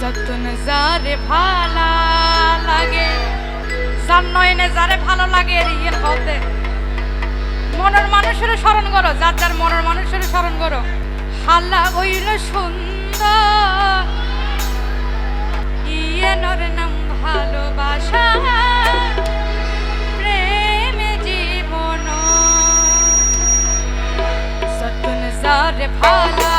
যতন যারে ভালা লাগে, যার নয়নে যারে ভালো লাগে ইয়ের বলতে মনের মানুষের স্মরণ করো, যার যার মনের মানুষের স্মরণ করো। হাল্লা হইল সুন্দর ইয়ে নর নাম ভালোবাসা, প্রেম জীবন। সতন যারে ভালা